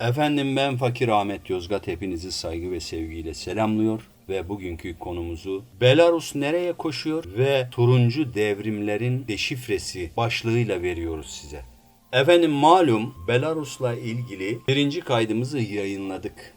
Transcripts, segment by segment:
Efendim ben Fakir Ahmet Yozgat hepinizi saygı ve sevgiyle selamlıyor ve bugünkü konumuzu Belarus nereye koşuyor ve turuncu devrimlerin deşifresi başlığıyla veriyoruz size. Efendim malum Belarus'la ilgili birinci kaydımızı yayınladık.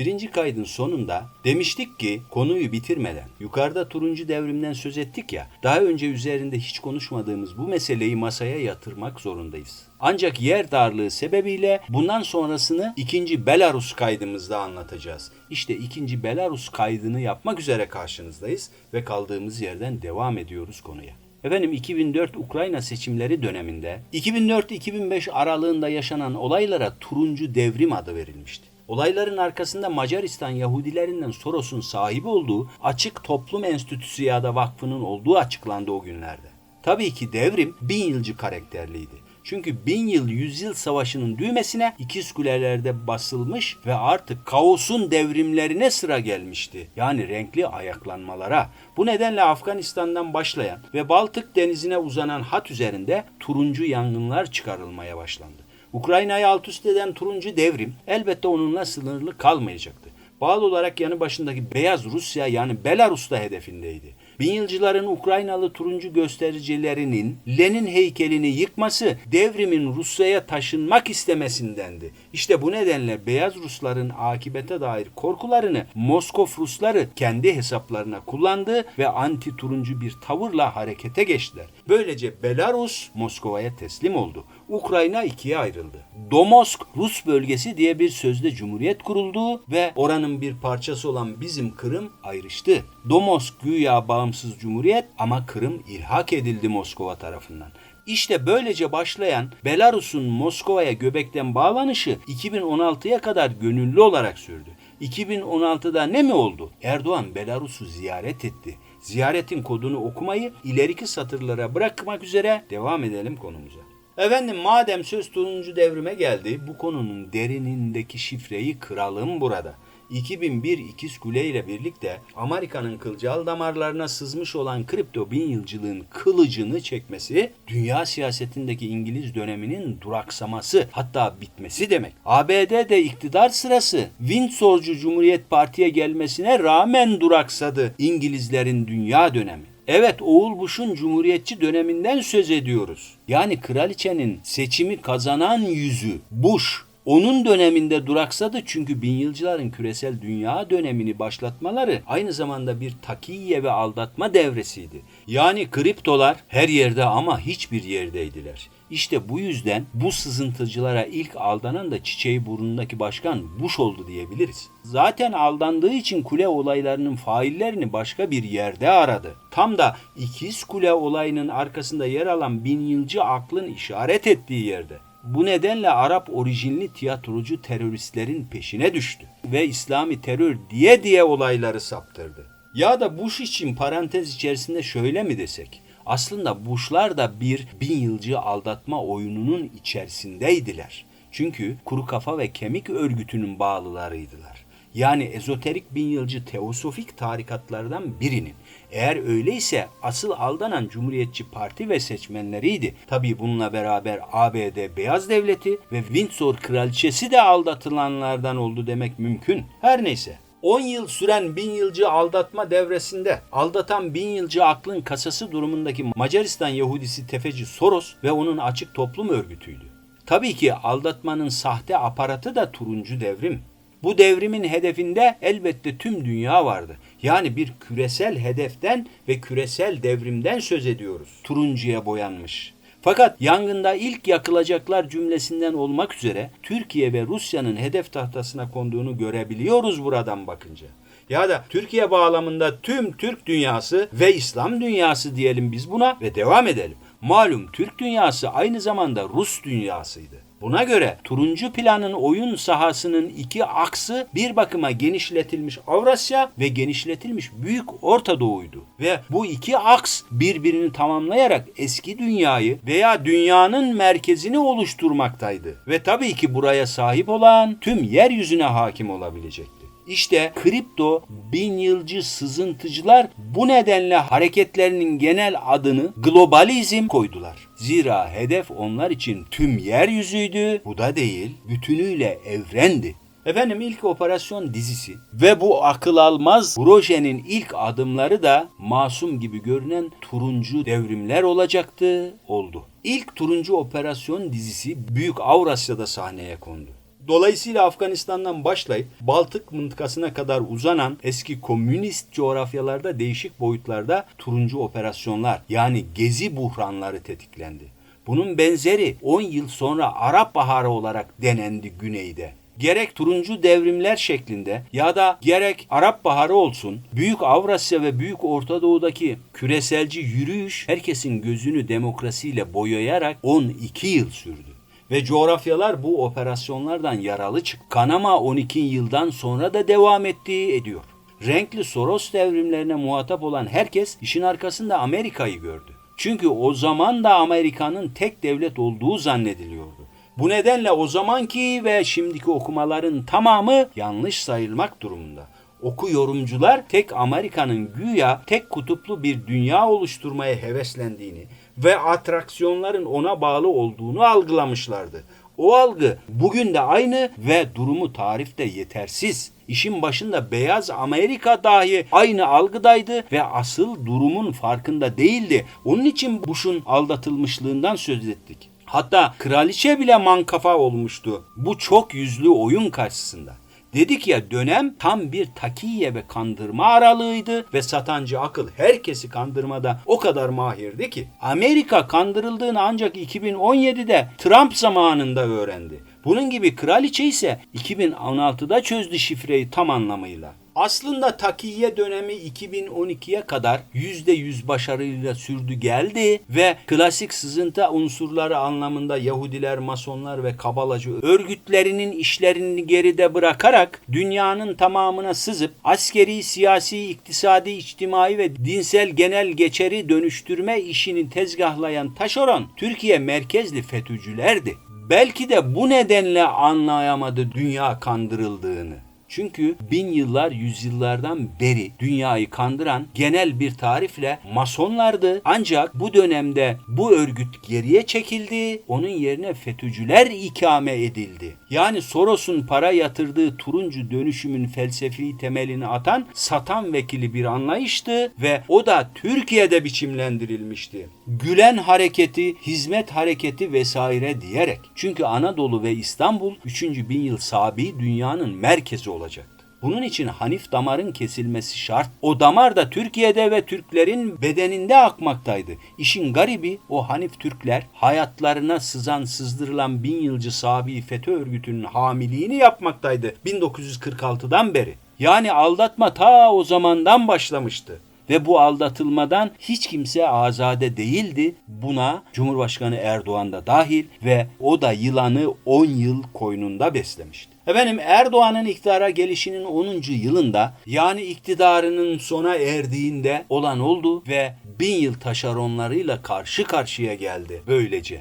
Birinci kaydın sonunda demiştik ki konuyu bitirmeden yukarıda turuncu devrimden söz ettik ya daha önce üzerinde hiç konuşmadığımız bu meseleyi masaya yatırmak zorundayız. Ancak yer darlığı sebebiyle bundan sonrasını ikinci Belarus kaydımızda anlatacağız. İşte ikinci Belarus kaydını yapmak üzere karşınızdayız ve kaldığımız yerden devam ediyoruz konuya. Efendim 2004 Ukrayna seçimleri döneminde 2004-2005 aralığında yaşanan olaylara turuncu devrim adı verilmişti. Olayların arkasında Macaristan Yahudilerinden Soros'un sahibi olduğu Açık Toplum Enstitüsü ya da vakfının olduğu açıklandı o günlerde. Tabii ki devrim bin yılcı karakterliydi. Çünkü bin yıl yüzyıl savaşının düğmesine ikiz kulelerde basılmış ve artık kaosun devrimlerine sıra gelmişti. Yani renkli ayaklanmalara. Bu nedenle Afganistan'dan başlayan ve Baltık denizine uzanan hat üzerinde turuncu yangınlar çıkarılmaya başlandı. Ukrayna'yı alt üst eden turuncu devrim elbette onunla sınırlı kalmayacaktı. Bağlı olarak yanı başındaki Beyaz Rusya yani Belarus da hedefindeydi. Bin yılcıların Ukraynalı turuncu göstericilerinin Lenin heykelini yıkması devrimin Rusya'ya taşınmak istemesindendi. İşte bu nedenle Beyaz Rusların akibete dair korkularını Moskov Rusları kendi hesaplarına kullandı ve anti turuncu bir tavırla harekete geçtiler. Böylece Belarus Moskova'ya teslim oldu. Ukrayna ikiye ayrıldı. Domosk Rus bölgesi diye bir sözde cumhuriyet kuruldu ve oranın bir parçası olan bizim Kırım ayrıştı. Domosk güya bağımsız cumhuriyet ama Kırım ilhak edildi Moskova tarafından. İşte böylece başlayan Belarus'un Moskova'ya göbekten bağlanışı 2016'ya kadar gönüllü olarak sürdü. 2016'da ne mi oldu? Erdoğan Belarus'u ziyaret etti. Ziyaretin kodunu okumayı ileriki satırlara bırakmak üzere devam edelim konumuza. Efendim madem söz turuncu devrime geldi bu konunun derinindeki şifreyi kıralım burada. 2001 ikiz kule ile birlikte Amerika'nın kılcal damarlarına sızmış olan kripto bin yılcılığın kılıcını çekmesi, dünya siyasetindeki İngiliz döneminin duraksaması hatta bitmesi demek. ABD'de iktidar sırası Windsorcu Cumhuriyet Parti'ye gelmesine rağmen duraksadı İngilizlerin dünya dönemi. Evet Oğul Bush'un cumhuriyetçi döneminden söz ediyoruz. Yani kraliçenin seçimi kazanan yüzü Bush onun döneminde duraksadı çünkü bin yılcıların küresel dünya dönemini başlatmaları aynı zamanda bir takiye ve aldatma devresiydi. Yani kriptolar her yerde ama hiçbir yerdeydiler. İşte bu yüzden bu sızıntıcılara ilk aldanan da çiçeği burnundaki başkan Bush oldu diyebiliriz. Zaten aldandığı için kule olaylarının faillerini başka bir yerde aradı. Tam da ikiz kule olayının arkasında yer alan bin yılcı aklın işaret ettiği yerde. Bu nedenle Arap orijinli tiyatrocu teröristlerin peşine düştü ve İslami terör diye diye olayları saptırdı. Ya da Bush için parantez içerisinde şöyle mi desek? Aslında Bush'lar da bir bin yılcı aldatma oyununun içerisindeydiler. Çünkü kuru kafa ve kemik örgütünün bağlılarıydılar. Yani ezoterik bin yılcı teosofik tarikatlardan birinin. Eğer öyleyse asıl aldanan Cumhuriyetçi Parti ve seçmenleriydi. Tabii bununla beraber ABD Beyaz Devleti ve Windsor Kraliçesi de aldatılanlardan oldu demek mümkün. Her neyse. 10 yıl süren bin yılcı aldatma devresinde aldatan bin yılcı aklın kasası durumundaki Macaristan Yahudisi tefeci Soros ve onun açık toplum örgütüydü. Tabii ki aldatmanın sahte aparatı da turuncu devrim. Bu devrimin hedefinde elbette tüm dünya vardı. Yani bir küresel hedeften ve küresel devrimden söz ediyoruz. Turuncuya boyanmış. Fakat yangında ilk yakılacaklar cümlesinden olmak üzere Türkiye ve Rusya'nın hedef tahtasına konduğunu görebiliyoruz buradan bakınca. Ya da Türkiye bağlamında tüm Türk dünyası ve İslam dünyası diyelim biz buna ve devam edelim. Malum Türk dünyası aynı zamanda Rus dünyasıydı. Buna göre turuncu planın oyun sahasının iki aksı bir bakıma genişletilmiş Avrasya ve genişletilmiş Büyük Orta Doğu'ydu. Ve bu iki aks birbirini tamamlayarak eski dünyayı veya dünyanın merkezini oluşturmaktaydı. Ve tabii ki buraya sahip olan tüm yeryüzüne hakim olabilecekti. İşte kripto bin yılcı sızıntıcılar bu nedenle hareketlerinin genel adını globalizm koydular. Zira hedef onlar için tüm yeryüzüydü. Bu da değil, bütünüyle evrendi. Efendim ilk operasyon dizisi ve bu akıl almaz projenin ilk adımları da masum gibi görünen turuncu devrimler olacaktı, oldu. İlk turuncu operasyon dizisi Büyük Avrasya'da sahneye kondu. Dolayısıyla Afganistan'dan başlayıp Baltık mıntıkasına kadar uzanan eski komünist coğrafyalarda değişik boyutlarda turuncu operasyonlar yani gezi buhranları tetiklendi. Bunun benzeri 10 yıl sonra Arap Baharı olarak denendi güneyde gerek turuncu devrimler şeklinde ya da gerek Arap Baharı olsun, Büyük Avrasya ve Büyük Orta Doğu'daki küreselci yürüyüş herkesin gözünü demokrasiyle boyayarak 12 yıl sürdü. Ve coğrafyalar bu operasyonlardan yaralı çık. Kanama 12 yıldan sonra da devam ettiği ediyor. Renkli Soros devrimlerine muhatap olan herkes işin arkasında Amerika'yı gördü. Çünkü o zaman da Amerika'nın tek devlet olduğu zannediliyordu. Bu nedenle o zamanki ve şimdiki okumaların tamamı yanlış sayılmak durumunda. Oku yorumcular tek Amerika'nın güya tek kutuplu bir dünya oluşturmaya heveslendiğini ve atraksiyonların ona bağlı olduğunu algılamışlardı. O algı bugün de aynı ve durumu tarifte yetersiz. İşin başında beyaz Amerika dahi aynı algıdaydı ve asıl durumun farkında değildi. Onun için Bush'un aldatılmışlığından söz ettik. Hatta kraliçe bile mankafa olmuştu bu çok yüzlü oyun karşısında. Dedik ya dönem tam bir takiye ve kandırma aralığıydı ve satancı akıl herkesi kandırmada o kadar mahirdi ki Amerika kandırıldığını ancak 2017'de Trump zamanında öğrendi. Bunun gibi kraliçe ise 2016'da çözdü şifreyi tam anlamıyla. Aslında takiye dönemi 2012'ye kadar %100 başarıyla sürdü geldi ve klasik sızıntı unsurları anlamında Yahudiler, Masonlar ve Kabalacı örgütlerinin işlerini geride bırakarak dünyanın tamamına sızıp askeri, siyasi, iktisadi, içtimai ve dinsel genel geçeri dönüştürme işini tezgahlayan taşeron Türkiye merkezli FETÖ'cülerdi. Belki de bu nedenle anlayamadı dünya kandırıldığını. Çünkü bin yıllar yüzyıllardan beri dünyayı kandıran genel bir tarifle masonlardı. Ancak bu dönemde bu örgüt geriye çekildi. Onun yerine FETÖ'cüler ikame edildi. Yani Soros'un para yatırdığı turuncu dönüşümün felsefi temelini atan satan vekili bir anlayıştı ve o da Türkiye'de biçimlendirilmişti. Gülen hareketi, hizmet hareketi vesaire diyerek. Çünkü Anadolu ve İstanbul 3. bin yıl sabi dünyanın merkezi olacaktı. Bunun için Hanif damarın kesilmesi şart. O damar da Türkiye'de ve Türklerin bedeninde akmaktaydı. İşin garibi o Hanif Türkler hayatlarına sızan sızdırılan bin yılcı Sabi FETÖ örgütünün hamiliğini yapmaktaydı 1946'dan beri. Yani aldatma ta o zamandan başlamıştı ve bu aldatılmadan hiç kimse azade değildi. Buna Cumhurbaşkanı Erdoğan da dahil ve o da yılanı 10 yıl koynunda beslemişti. Efendim Erdoğan'ın iktidara gelişinin 10. yılında yani iktidarının sona erdiğinde olan oldu ve bin yıl taşeronlarıyla karşı karşıya geldi böylece.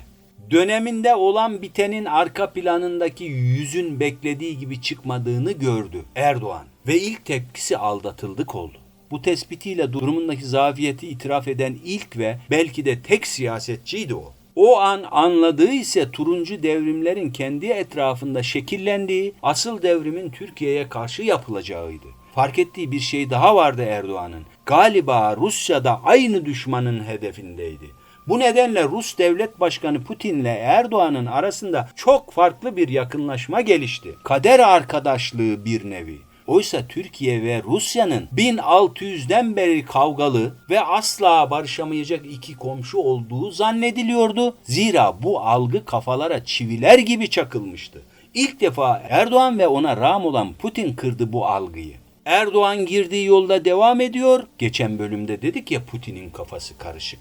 Döneminde olan bitenin arka planındaki yüzün beklediği gibi çıkmadığını gördü Erdoğan ve ilk tepkisi aldatıldık oldu. Bu tespitiyle durumundaki zafiyeti itiraf eden ilk ve belki de tek siyasetçiydi o. O an anladığı ise turuncu devrimlerin kendi etrafında şekillendiği, asıl devrimin Türkiye'ye karşı yapılacağıydı. Fark ettiği bir şey daha vardı Erdoğan'ın. Galiba Rusya'da aynı düşmanın hedefindeydi. Bu nedenle Rus Devlet Başkanı Putin'le Erdoğan'ın arasında çok farklı bir yakınlaşma gelişti. Kader arkadaşlığı bir nevi. Oysa Türkiye ve Rusya'nın 1600'den beri kavgalı ve asla barışamayacak iki komşu olduğu zannediliyordu. Zira bu algı kafalara çiviler gibi çakılmıştı. İlk defa Erdoğan ve ona rağm olan Putin kırdı bu algıyı. Erdoğan girdiği yolda devam ediyor. Geçen bölümde dedik ya Putin'in kafası karışık.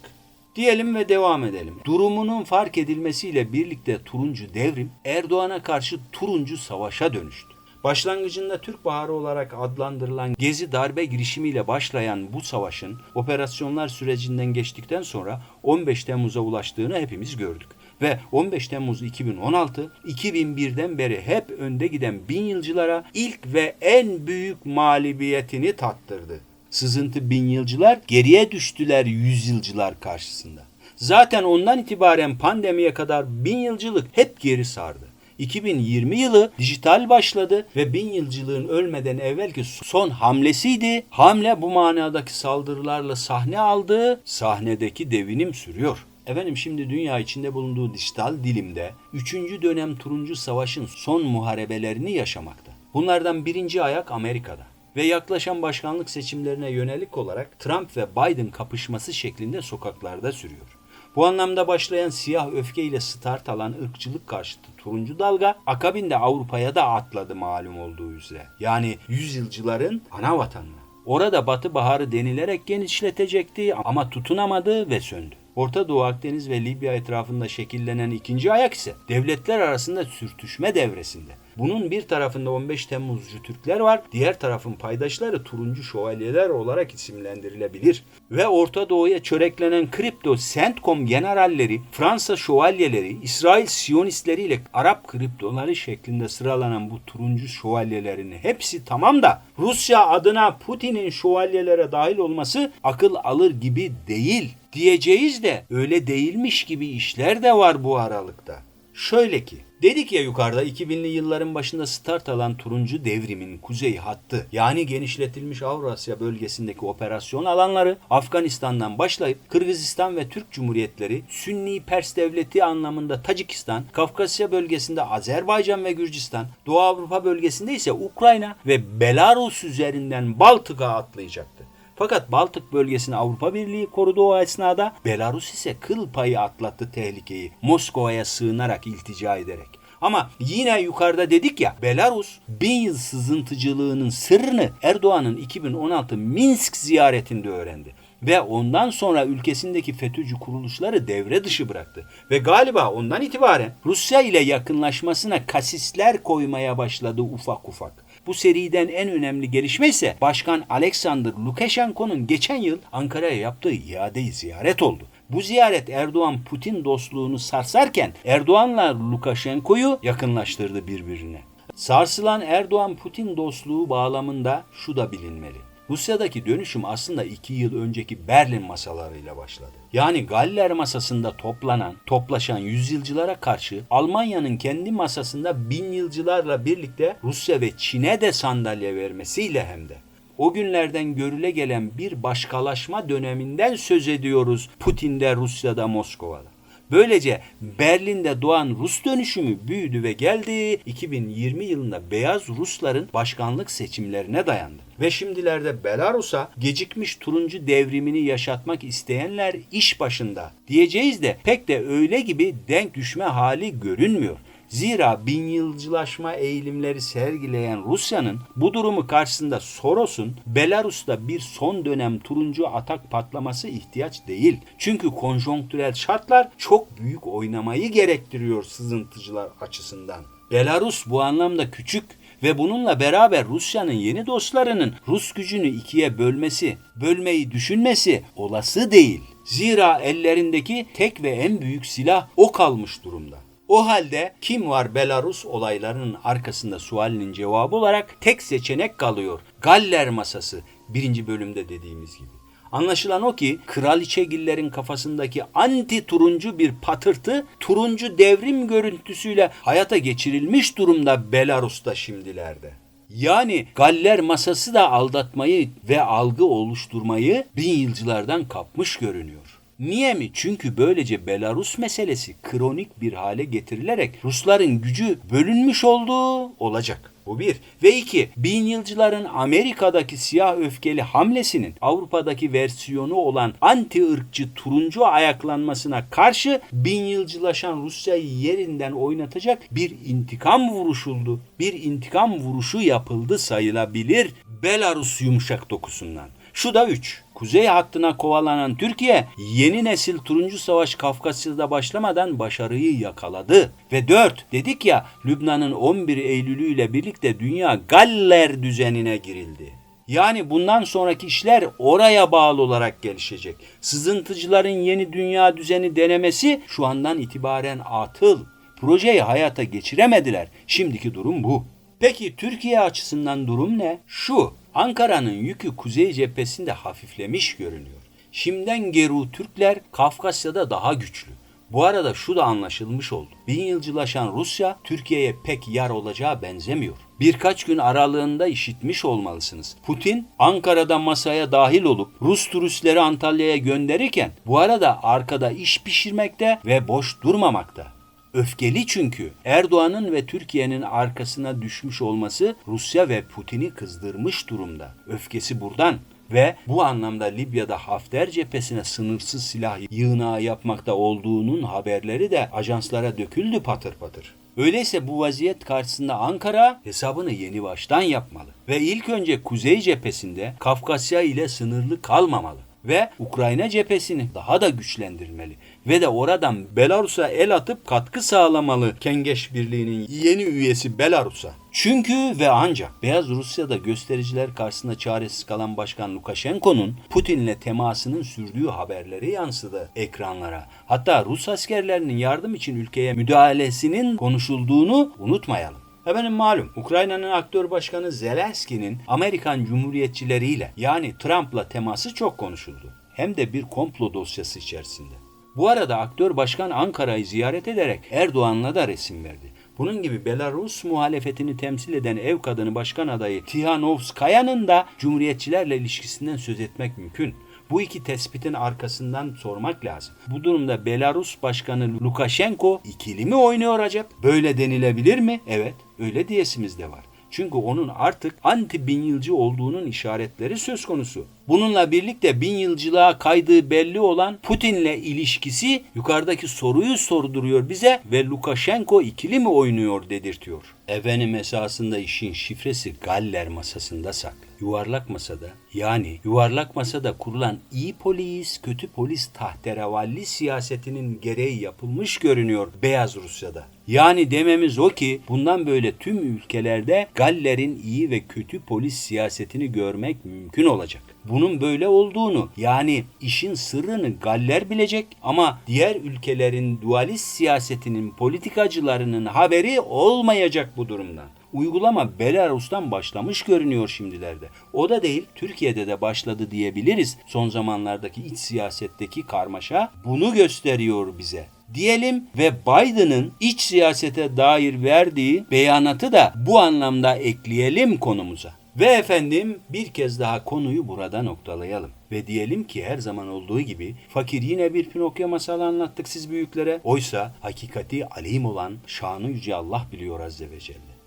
Diyelim ve devam edelim. Durumunun fark edilmesiyle birlikte turuncu devrim Erdoğan'a karşı turuncu savaşa dönüştü. Başlangıcında Türk Baharı olarak adlandırılan Gezi darbe girişimiyle başlayan bu savaşın operasyonlar sürecinden geçtikten sonra 15 Temmuz'a ulaştığını hepimiz gördük. ve 15 Temmuz 2016 2001'den beri hep önde giden bin yılcılara ilk ve en büyük mağlubiyetini tattırdı. Sızıntı bin yılcılar geriye düştüler yüzyılcılar karşısında. Zaten ondan itibaren pandemiye kadar bin yılcılık hep geri sardı. 2020 yılı dijital başladı ve bin yılcılığın ölmeden evvelki son hamlesiydi. Hamle bu manadaki saldırılarla sahne aldı. Sahnedeki devinim sürüyor. Efendim şimdi dünya içinde bulunduğu dijital dilimde 3. dönem Turuncu Savaş'ın son muharebelerini yaşamakta. Bunlardan birinci ayak Amerika'da ve yaklaşan başkanlık seçimlerine yönelik olarak Trump ve Biden kapışması şeklinde sokaklarda sürüyor. Bu anlamda başlayan siyah öfkeyle start alan ırkçılık karşıtı turuncu dalga akabinde Avrupa'ya da atladı malum olduğu üzere. Yani yüzyılcıların ana vatanına. Orada Batı Baharı denilerek genişletecekti ama tutunamadı ve söndü. Orta Doğu, Akdeniz ve Libya etrafında şekillenen ikinci ayak ise devletler arasında sürtüşme devresinde. Bunun bir tarafında 15 Temmuzcu Türkler var, diğer tarafın paydaşları turuncu şövalyeler olarak isimlendirilebilir. Ve Orta Doğu'ya çöreklenen kripto Centcom generalleri, Fransa şövalyeleri, İsrail Siyonistleri Arap kriptoları şeklinde sıralanan bu turuncu şövalyelerin hepsi tamam da Rusya adına Putin'in şövalyelere dahil olması akıl alır gibi değil. Diyeceğiz de öyle değilmiş gibi işler de var bu aralıkta. Şöyle ki Dedik ya yukarıda 2000'li yılların başında start alan turuncu devrimin kuzey hattı yani genişletilmiş Avrasya bölgesindeki operasyon alanları Afganistan'dan başlayıp Kırgızistan ve Türk Cumhuriyetleri, Sünni Pers Devleti anlamında Tacikistan, Kafkasya bölgesinde Azerbaycan ve Gürcistan, Doğu Avrupa bölgesinde ise Ukrayna ve Belarus üzerinden Baltık'a atlayacaktı. Fakat Baltık bölgesini Avrupa Birliği korudu o esnada. Belarus ise kıl payı atlattı tehlikeyi. Moskova'ya sığınarak iltica ederek. Ama yine yukarıda dedik ya Belarus bin yıl sızıntıcılığının sırrını Erdoğan'ın 2016 Minsk ziyaretinde öğrendi ve ondan sonra ülkesindeki FETÖ'cü kuruluşları devre dışı bıraktı. Ve galiba ondan itibaren Rusya ile yakınlaşmasına kasisler koymaya başladı ufak ufak. Bu seriden en önemli gelişme ise Başkan Alexander Lukashenko'nun geçen yıl Ankara'ya yaptığı iadeyi ziyaret oldu. Bu ziyaret Erdoğan-Putin dostluğunu sarsarken Erdoğan'la Lukashenko'yu yakınlaştırdı birbirine. Sarsılan Erdoğan-Putin dostluğu bağlamında şu da bilinmeli. Rusya'daki dönüşüm aslında iki yıl önceki Berlin masalarıyla başladı. Yani Galler masasında toplanan, toplaşan yüzyılcılara karşı Almanya'nın kendi masasında bin yılcılarla birlikte Rusya ve Çin'e de sandalye vermesiyle hem de. O günlerden görüle gelen bir başkalaşma döneminden söz ediyoruz Putin'de, Rusya'da, Moskova'da. Böylece Berlin'de doğan Rus dönüşümü büyüdü ve geldi 2020 yılında beyaz Rusların başkanlık seçimlerine dayandı. Ve şimdilerde Belarus'a gecikmiş turuncu devrimini yaşatmak isteyenler iş başında. Diyeceğiz de pek de öyle gibi denk düşme hali görünmüyor. Zira bin yılcılaşma eğilimleri sergileyen Rusya'nın bu durumu karşısında Soros'un Belarus'ta bir son dönem turuncu atak patlaması ihtiyaç değil. Çünkü konjonktürel şartlar çok büyük oynamayı gerektiriyor sızıntıcılar açısından. Belarus bu anlamda küçük ve bununla beraber Rusya'nın yeni dostlarının Rus gücünü ikiye bölmesi, bölmeyi düşünmesi olası değil. Zira ellerindeki tek ve en büyük silah o kalmış durumda. O halde kim var Belarus olaylarının arkasında sualinin cevabı olarak tek seçenek kalıyor. Galler masası birinci bölümde dediğimiz gibi. Anlaşılan o ki kraliçegillerin kafasındaki anti turuncu bir patırtı turuncu devrim görüntüsüyle hayata geçirilmiş durumda Belarus'ta şimdilerde. Yani Galler masası da aldatmayı ve algı oluşturmayı bin yılcılardan kapmış görünüyor. Niye mi? Çünkü böylece Belarus meselesi kronik bir hale getirilerek Rusların gücü bölünmüş olduğu olacak. Bu bir. Ve iki, bin yılcıların Amerika'daki siyah öfkeli hamlesinin Avrupa'daki versiyonu olan anti ırkçı turuncu ayaklanmasına karşı bin yılcılaşan Rusya'yı yerinden oynatacak bir intikam vuruşuldu. Bir intikam vuruşu yapıldı sayılabilir Belarus yumuşak dokusundan. Şu da 3. Kuzey hattına kovalanan Türkiye yeni nesil turuncu savaş Kafkasya'da başlamadan başarıyı yakaladı. Ve 4 dedik ya Lübnan'ın 11 Eylül'ü ile birlikte dünya Galler düzenine girildi. Yani bundan sonraki işler oraya bağlı olarak gelişecek. Sızıntıcıların yeni dünya düzeni denemesi şu andan itibaren atıl. Projeyi hayata geçiremediler. Şimdiki durum bu. Peki Türkiye açısından durum ne? Şu, Ankara'nın yükü kuzey cephesinde hafiflemiş görünüyor. Şimdiden Geru Türkler Kafkasya'da daha güçlü. Bu arada şu da anlaşılmış oldu. Bin yılcılaşan Rusya Türkiye'ye pek yar olacağı benzemiyor. Birkaç gün aralığında işitmiş olmalısınız. Putin Ankara'da masaya dahil olup Rus turistleri Antalya'ya gönderirken bu arada arkada iş pişirmekte ve boş durmamakta. Öfkeli çünkü Erdoğan'ın ve Türkiye'nin arkasına düşmüş olması Rusya ve Putin'i kızdırmış durumda. Öfkesi buradan ve bu anlamda Libya'da Hafter cephesine sınırsız silah yığınağı yapmakta olduğunun haberleri de ajanslara döküldü patır patır. Öyleyse bu vaziyet karşısında Ankara hesabını yeni baştan yapmalı ve ilk önce kuzey cephesinde Kafkasya ile sınırlı kalmamalı ve Ukrayna cephesini daha da güçlendirmeli ve de oradan Belarus'a el atıp katkı sağlamalı Kengeş Birliği'nin yeni üyesi Belarus'a. Çünkü ve ancak Beyaz Rusya'da göstericiler karşısında çaresiz kalan Başkan Lukashenko'nun Putin'le temasının sürdüğü haberleri yansıdı ekranlara. Hatta Rus askerlerinin yardım için ülkeye müdahalesinin konuşulduğunu unutmayalım. Efendim malum Ukrayna'nın aktör başkanı Zelenski'nin Amerikan Cumhuriyetçileriyle yani Trump'la teması çok konuşuldu. Hem de bir komplo dosyası içerisinde. Bu arada aktör başkan Ankara'yı ziyaret ederek Erdoğan'la da resim verdi. Bunun gibi Belarus muhalefetini temsil eden ev kadını başkan adayı Tihanovskaya'nın da Cumhuriyetçilerle ilişkisinden söz etmek mümkün. Bu iki tespitin arkasından sormak lazım. Bu durumda Belarus Başkanı Lukashenko ikili mi oynuyor acaba? Böyle denilebilir mi? Evet, öyle diyesimiz de var. Çünkü onun artık anti bin yılcı olduğunun işaretleri söz konusu. Bununla birlikte bin yılcılığa kaydığı belli olan Putin'le ilişkisi yukarıdaki soruyu sorduruyor bize ve Lukashenko ikili mi oynuyor dedirtiyor. Efendim esasında işin şifresi Galler masasında saklı. Yuvarlak masada yani yuvarlak masada kurulan iyi polis kötü polis tahterevalli siyasetinin gereği yapılmış görünüyor Beyaz Rusya'da. Yani dememiz o ki bundan böyle tüm ülkelerde Galler'in iyi ve kötü polis siyasetini görmek mümkün olacak. Bunun böyle olduğunu yani işin sırrını Galler bilecek ama diğer ülkelerin dualist siyasetinin politikacılarının haberi olmayacak bu durumdan. Uygulama Belarus'tan başlamış görünüyor şimdilerde. O da değil Türkiye'de de başladı diyebiliriz. Son zamanlardaki iç siyasetteki karmaşa bunu gösteriyor bize diyelim ve Biden'ın iç siyasete dair verdiği beyanatı da bu anlamda ekleyelim konumuza. Ve efendim bir kez daha konuyu burada noktalayalım. Ve diyelim ki her zaman olduğu gibi fakir yine bir Pinokyo masalı anlattık siz büyüklere. Oysa hakikati alim olan şanı yüce Allah biliyor azze ve celle.